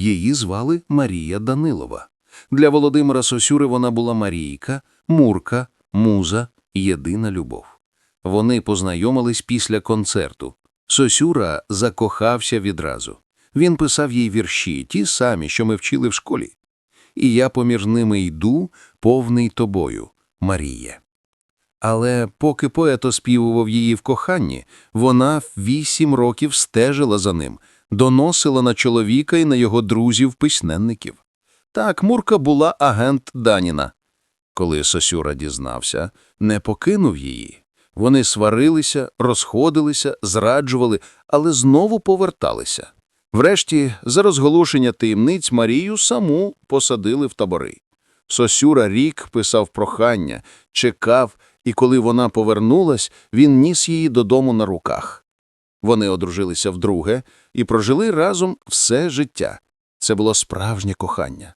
Її звали Марія Данилова. Для Володимира Сосюри вона була Марійка, Мурка, Муза, єдина любов. Вони познайомились після концерту. Сосюра закохався відразу. Він писав їй вірші, ті самі, що ми вчили в школі. І я поміж ними йду, повний тобою, Маріє. Але поки поет оспівував її в коханні, вона вісім років стежила за ним, доносила на чоловіка і на його друзів-письменників. Так, Мурка була агент Даніна. Коли Сосюра дізнався, не покинув її. Вони сварилися, розходилися, зраджували, але знову поверталися. Врешті, за розголошення таємниць Марію саму посадили в табори. Сосюра рік писав прохання, чекав, і коли вона повернулась, він ніс її додому на руках. Вони одружилися вдруге і прожили разом все життя. Це було справжнє кохання.